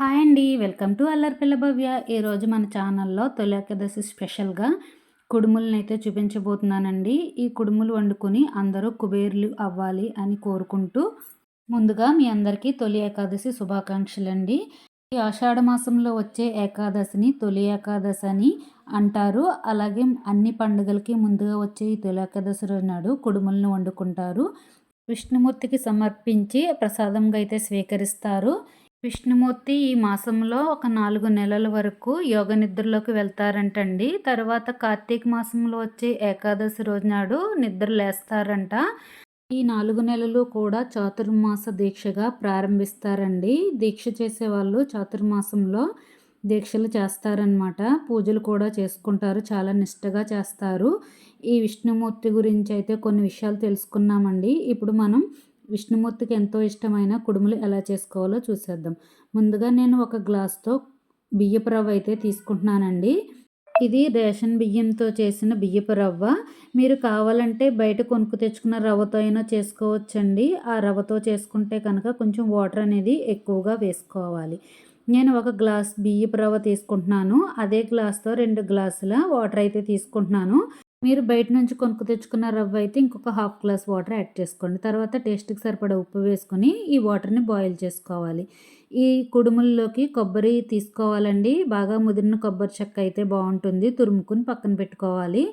Hi అండి. Welcome to అల్లరిపిల్ల భవ్య. ఈరోజు మన ఛానల్లో తొలి ఏకాదశి స్పెషల్గా కుడుములను అయితే చూపించబోతున్నానండి. ఈ కుడుములు వండుకొని అందరూ కుబేర్లు అవ్వాలి అని కోరుకుంటూ ముందుగా మీ అందరికీ తొలి ఏకాదశి శుభాకాంక్షలు అండి ఈ ఆషాఢ మాసంలో వచ్చే ఏకాదశిని తొలి ఏకాదశి అని అంటారు. అలాగే అన్ని పండుగలకి ముందుగా వచ్చే ఈ తొలి ఏకాదశి రోజు నాడు కుడుములను వండుకుంటారు. విష్ణుమూర్తికి సమర్పించి ప్రసాదంగా అయితే స్వీకరిస్తారు. విష్ణుమూర్తి ఈ మాసంలో ఒక నాలుగు నెలల వరకు యోగ నిద్రలోకి వెళ్తారంటండి. తర్వాత కార్తీక మాసంలో వచ్చే ఏకాదశి రోజు నాడు నిద్ర లేస్తారంట. ఈ నాలుగు నెలలు కూడా చాతుర్మాస దీక్షగా ప్రారంభిస్తారండి. దీక్ష చేసే వాళ్ళు చాతుర్మాసంలో దీక్షలు చేస్తారనమాట పూజలు కూడా చేసుకుంటారు. చాలా నిష్టగా చేస్తారు. ఈ విష్ణుమూర్తి గురించి అయితే కొన్ని విషయాలు తెలుసుకున్నామండి. ఇప్పుడు మనం విష్ణుమూర్తికి ఎంతో ఇష్టమైన కుడుములు ఎలా చేసుకోవాలో చూసేద్దాం. ముందుగా నేను ఒక గ్లాస్తో బియ్యపు రవ్వ అయితే తీసుకుంటున్నానండి. ఇది రేషన్ బియ్యంతో చేసిన బియ్యపు రవ్వ మీరు కావాలంటే బయట కొనుక్కు తెచ్చుకున్న రవ్వతో అయినా చేసుకోవచ్చండి. ఆ రవ్వతో చేసుకుంటే కనుక కొంచెం వాటర్ అనేది ఎక్కువగా వేసుకోవాలి. నేను ఒక గ్లాస్ బియ్యపు రవ్వ తీసుకుంటున్నాను. అదే గ్లాస్తో రెండు గ్లాసుల వాటర్ అయితే తీసుకుంటున్నాను. మీరు బయట నుంచి కొనుక్కు తెచ్చుకున్న రవ్వ అయితే ఇంకొక హాఫ్ గ్లాస్ వాటర్ యాడ్ చేసుకోండి. తర్వాత టేస్ట్కి సరిపడా ఉప్పు వేసుకొని ఈ వాటర్ని బాయిల్ చేసుకోవాలి. ఈ కుడుముల్లోకి కొబ్బరి తీసుకోవాలండి. బాగా ముదిరిన కొబ్బరి చెక్క అయితే బాగుంటుంది. తురుముకుని పక్కన పెట్టుకోవాలి.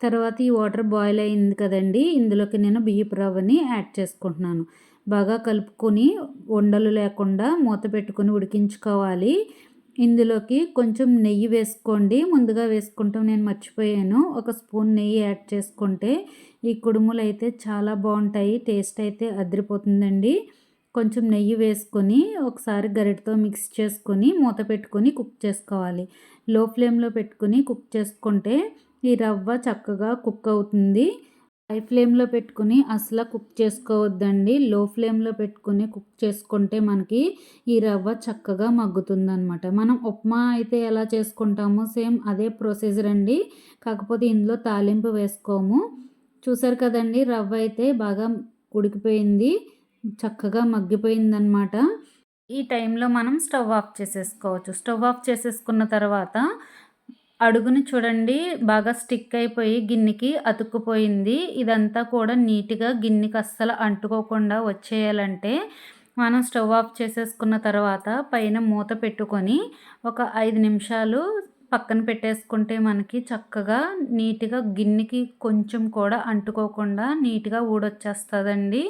తర్వాత ఈ వాటర్ బాయిల్ అయింది కదండి. ఇందులోకి నేను బియ్యపు రవ్వని యాడ్ చేసుకుంటున్నాను. బాగా కలుపుకొని ఉండలు లేకుండా మూత పెట్టుకొని ఉడికించుకోవాలి. ఇందులోకి కొంచెం నెయ్యి వేసుకోండి. ముందుగా వేసుకుంటాం. నేను మర్చిపోయాను. ఒక స్పూన్ నెయ్యి యాడ్ చేసుకుంటే ఈ కుడుములు అయితే చాలా బాగుంటాయి. టేస్ట్ అయితే అదిరిపోతుందండి. కొంచెం నెయ్యి వేసుకొని ఒకసారి గరిటతో మిక్స్ చేసుకొని మూత పెట్టుకొని కుక్ చేసుకోవాలి. లో ఫ్లేమ్లో పెట్టుకొని కుక్ చేసుకుంటే ఈ రవ్వ చక్కగా కుక్ అవుతుంది. హై ఫ్లేమ్లో పెట్టుకుని అసలు కుక్ చేసుకోవద్దండి. లో ఫ్లేమ్లో పెట్టుకుని కుక్ చేసుకుంటే మనకి ఈ రవ్వ చక్కగా మగ్గుతుందనమాట మనం ఉప్మా అయితే ఎలా చేసుకుంటామో సేమ్ అదే ప్రొసీజర్ అండి. కాకపోతే ఇందులో తాలింపు వేసుకోము. చూసారు కదండి రవ్వ అయితే బాగా ఉడికిపోయింది చక్కగా మగ్గిపోయిందనమాట ఈ టైంలో మనం స్టవ్ ఆఫ్ చేసేసుకోవచ్చు. స్టవ్ ఆఫ్ చేసేసుకున్న తర్వాత అడుగుని చూడండి. బాగా స్టిక్ అయిపోయి గిన్నెకి అతుక్కుపోయింది. ఇదంతా కూడా నీట్గా గిన్నెకి అస్సలు అంటుకోకుండా వచ్చేయాలంటే మనం స్టవ్ ఆఫ్ చేసేసుకున్న తర్వాత పైన మూత పెట్టుకొని ఒక ఐదు నిమిషాలు పక్కన పెట్టేసుకుంటే మనకి చక్కగా నీట్గా గిన్నెకి కొంచెం కూడా అంటుకోకుండా నీట్గా ఊడొచ్చేస్తుందండి.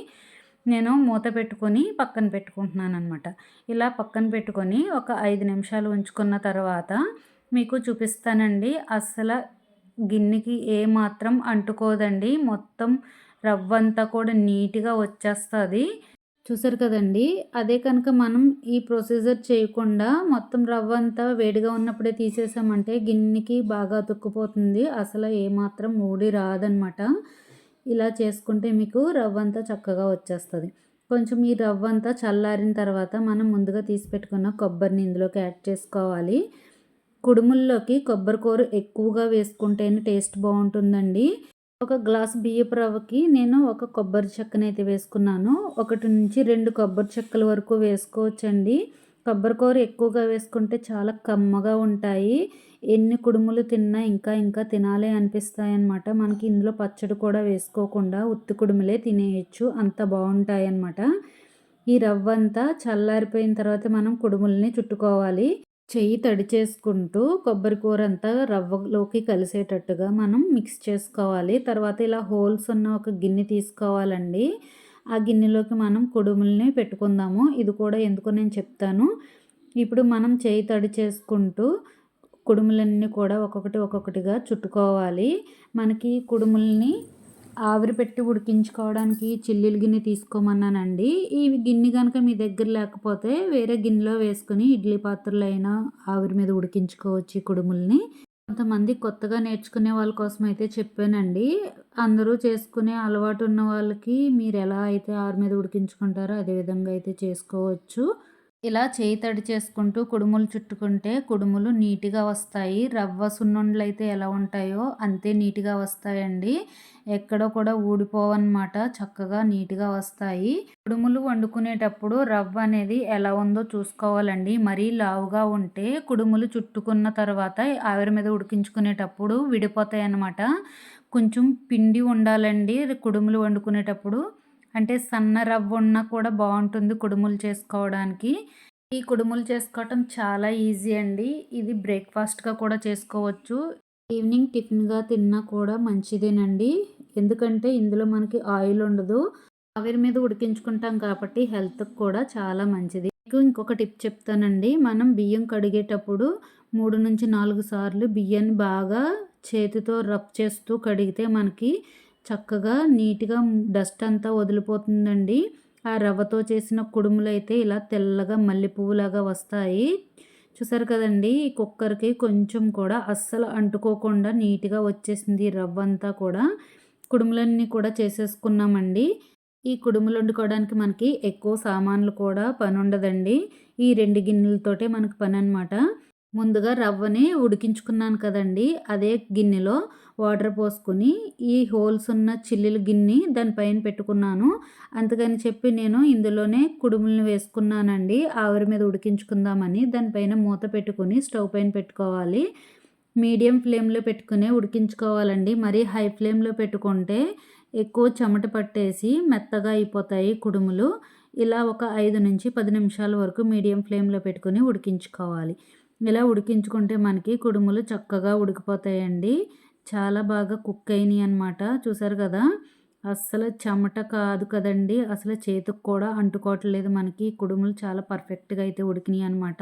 నేను మూత పెట్టుకొని పక్కన పెట్టుకుంటున్నాను అనమాట ఇలా పక్కన పెట్టుకొని ఒక ఐదు నిమిషాలు ఉంచుకున్న తర్వాత మీకు చూపిస్తానండి. అస్సలు గిన్నెకి ఏమాత్రం అంటుకోదండి. మొత్తం రవ్వంతా కూడా నీట్గా వచ్చేస్తుంది. చూసారు కదండి? అదే కనుక మనం ఈ ప్రొసీజర్ చేయకుండా మొత్తం రవ్వ అంతా వేడిగా ఉన్నప్పుడే తీసేసామంటే గిన్నెకి బాగా తుక్కుపోతుంది అసలు ఏమాత్రం ఊడి రాదనమాట ఇలా చేసుకుంటే మీకు రవ్వ అంతా చక్కగా వచ్చేస్తుంది. కొంచెం ఈ రవ్వ అంతా చల్లారిన తర్వాత మనం ముందుగా తీసి పెట్టుకున్న కొబ్బరిని ఇందులోకి యాడ్ చేసుకోవాలి. కుడుముల్లోకి కొబ్బరికూర ఎక్కువగా వేసుకుంటేనే టేస్ట్ బాగుంటుందండి. ఒక గ్లాస్ బియ్యపు రవ్వకి నేను ఒక కొబ్బరి చెక్కను అయితే వేసుకున్నాను. ఒకటి నుంచి రెండు కొబ్బరి చెక్కల వరకు వేసుకోవచ్చండి. కొబ్బరికూర ఎక్కువగా వేసుకుంటే చాలా కమ్మగా ఉంటాయి. ఎన్ని కుడుములు తిన్నా ఇంకా ఇంకా తినాలి అనిపిస్తాయి అన్నమాట మనకి ఇందులో పచ్చడి కూడా వేసుకోకుండా ఉత్తి కుడుములే తినేయచ్చు. అంత బాగుంటాయి అన్నమాట ఈ రవ్వ అంతా చల్లారిపోయిన తర్వాత మనం కుడుముల్ని చుట్టుకోవాలి. చెయ్యి తడి చేసుకుంటూ కొబ్బరి కూర అంతా రవ్వలోకి కలిసేటట్టుగా మనం మిక్స్ చేసుకోవాలి. తర్వాత ఇలా హోల్స్ ఉన్న ఒక గిన్నె తీసుకోవాలండి. ఆ గిన్నెలోకి మనం కుడుముల్ని పెట్టుకుందాము. ఇది కూడా ఎందుకు నేను చెప్తాను. ఇప్పుడు మనం చేయి తడి చేసుకుంటూ కుడుములన్నీ కూడా ఒక్కొక్కటి ఒక్కొక్కటిగా చుట్టుకోవాలి. మనకి కుడుముల్ని ఆవిరి పెట్టి ఉడికించుకోవడానికి చిల్లీలు గిన్నె తీసుకోమన్నానండి. ఈ గిన్నె కనుక మీ దగ్గర లేకపోతే వేరే గిన్నెలో వేసుకుని ఇడ్లీ పాత్రలు అయినా ఆవిరి మీద ఉడికించుకోవచ్చు ఈ కుడుముల్ని. కొంతమంది కొత్తగా నేర్చుకునే వాళ్ళ కోసం అయితే చెప్పానండి. అందరూ చేసుకునే అలవాటు ఉన్న వాళ్ళకి మీరు ఎలా అయితే ఆవిరి మీద ఉడికించుకుంటారో అదే విధంగా అయితే చేసుకోవచ్చు. ఇలా చేయి తడి చేసుకుంటూ కుడుములు చుట్టుకుంటే కుడుములు నీట్‌గా వస్తాయి. రవ్వ సున్నుండలు అయితే ఎలా ఉంటాయో అంతే నీట్‌గా వస్తాయండి. ఎక్కడో కూడా ఊడిపోవన్నమాట. చక్కగా నీట్‌గా వస్తాయి. కుడుములు వండుకునేటప్పుడు రవ్వ అనేది ఎలా ఉందో చూసుకోవాలండి. మరీ లావుగా ఉంటే కుడుములు చుట్టుకున్న తర్వాత ఆవిరి మీద ఉడికించుకునేటప్పుడు విడిపోతాయి అన్నమాట కొంచెం పిండి ఉండాలండి కుడుములు వండుకునేటప్పుడు. అంటే సన్న రవ్వ ఉన్నా కూడా బాగుంటుంది కుడుములు చేసుకోవడానికి. ఈ కుడుములు చేసుకోవటం చాలా ఈజీ అండి. ఇది బ్రేక్ఫాస్ట్గా కూడా చేసుకోవచ్చు. ఈవినింగ్ టిఫిన్గా తిన్నా కూడా మంచిదేనండి. ఎందుకంటే ఇందులో మనకి ఆయిల్ ఉండదు. ఆవిరి మీద ఉడికించుకుంటాం కాబట్టి హెల్త్కి కూడా చాలా మంచిది. మీకు ఇంకొక టిప్ చెప్తానండి. మనం బియ్యం కడిగేటప్పుడు మూడు నుంచి నాలుగు సార్లు బియ్యాన్ని బాగా చేతితో రబ్ చేస్తూ కడిగితే మనకి చక్కగా నీట్గా డస్ట్ అంతా వదిలిపోతుందండి. ఆ రవ్వతో చేసిన కుడుములు అయితే ఇలా తెల్లగా మల్లె పువ్వులాగా వస్తాయి. చూసారు కదండి ఈ కుక్కర్కి కొంచెం కూడా అస్సలు అంటుకోకుండా నీట్గా వచ్చేసింది రవ్వ అంతా కూడా. కుడుములన్నీ కూడా చేసేసుకున్నామండి. ఈ కుడుములు వండుకోవడానికి మనకి ఎక్కువ సామాన్లు కూడా పని ఉండదండి. ఈ రెండు గిన్నెలతోటే మనకు పని అనమాట ముందుగా రవ్వని ఉడికించుకున్నాను కదండి అదే గిన్నెలో వాటర్ పోసుకొని ఈ హోల్స్ ఉన్న చిల్లిల గిన్నె దానిపైన పెట్టుకున్నాను. అందుకని చెప్పి నేను ఇందులోనే కుడుములను వేసుకున్నానండి. ఆవిరి మీద ఉడికించుకుందామని దానిపైన మూత పెట్టుకుని స్టవ్ పైన పెట్టుకోవాలి. మీడియం ఫ్లేమ్లో పెట్టుకుని ఉడికించుకోవాలండి. మరీ హై ఫ్లేమ్లో పెట్టుకుంటే ఎక్కువ చెమట పట్టేసి మెత్తగా అయిపోతాయి కుడుములు. ఇలా ఒక ఐదు నుంచి పది నిమిషాల వరకు మీడియం ఫ్లేమ్లో పెట్టుకుని ఉడికించుకోవాలి. ఇలా ఉడికించుకుంటే మనకి కుడుములు చక్కగా ఉడికిపోతాయండి. చాలా బాగా కుక్ అయినాయి అనమాట చూసారు కదా? అస్సలు చెమట కాదు కదండి. అసలు చేతికి కూడా అంటుకోవట్లేదు మనకి. కుడుములు చాలా పర్ఫెక్ట్గా అయితే ఉడికినాయి అనమాట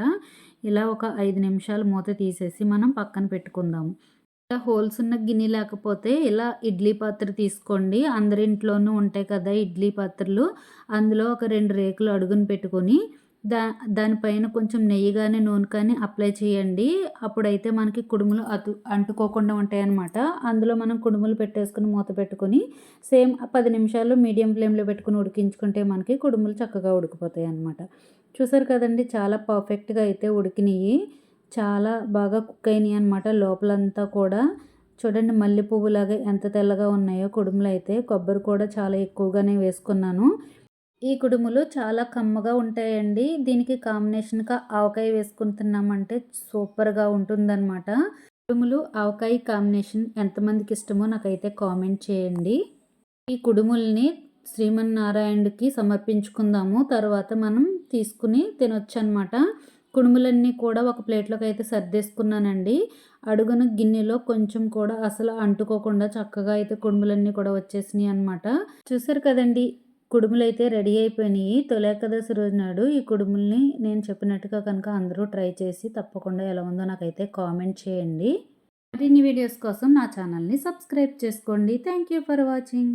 ఇలా ఒక ఐదు నిమిషాలు మూత తీసేసి మనం పక్కన పెట్టుకుందాము ఇలా హోల్స్ ఉన్న గిన్నె లేకపోతే ఇలా ఇడ్లీ పాత్ర తీసుకోండి. అందరింట్లోనూ ఉంటాయి కదా ఇడ్లీ పాత్రలు. అందులో ఒక రెండు రేకులు అడుగును పెట్టుకొని దా దానిపైన కొంచెం నెయ్యి కానీ నూనె కానీ అప్లై చేయండి. అప్పుడైతే మనకి కుడుములు అతు అంటుకోకుండా ఉంటాయి అన్నమాట అందులో మనం కుడుములు పెట్టేసుకుని మూత పెట్టుకుని సేమ్ పది నిమిషాలు మీడియం ఫ్లేమ్లో పెట్టుకుని ఉడికించుకుంటే మనకి కుడుములు చక్కగా ఉడికిపోతాయి అన్నమాట చూసారు కదండి చాలా పర్ఫెక్ట్గా అయితే ఉడికినాయి చాలా బాగా కుక్ అయినాయి అనమాట లోపలంతా కూడా చూడండి మల్లె పువ్వులాగా ఎంత తెల్లగా ఉన్నాయో కుడుములు అయితే కొబ్బరి కూడా చాలా ఎక్కువగానే వేసుకున్నాను. ఈ కుడుములు చాలా కమ్మగా ఉంటాయండి. దీనికి కాంబినేషన్గా ఆవకాయ వేసుకుని తిన్నామంటే సూపర్గా ఉంటుందన్నమాట. కుడుములు ఆవకాయ కాంబినేషన్ ఎంతమందికి ఇష్టమో నాకైతే కామెంట్ చేయండి. ఈ కుడుముల్ని శ్రీమన్నారాయణుడికి సమర్పించుకుందాము. తర్వాత మనం తీసుకుని తినొచ్చు అనమాట కుడుములన్నీ కూడా ఒక ప్లేట్లోకి అయితే సర్దేసుకున్నానండి. అడుగున గిన్నెలో కొంచెం కూడా అసలు అంటుకోకుండా చక్కగా అయితే కుడుములన్నీ కూడా వచ్చేసినాయి అనమాట చూసారు కదండి కుడుములు అయితే రెడీ అయిపోయినాయి. తొలి ఏకాదశి రోజు నాడు ఈ కుడుముల్ని నేను చెప్పినట్టుగా కనుక అందరూ ట్రై చేసి తప్పకుండా ఎలా ఉందో నాకైతే కామెంట్ చేయండి. మరిన్ని వీడియోస్ కోసం నా ఛానల్ని సబ్స్క్రైబ్ చేసుకోండి. Thank you for watching.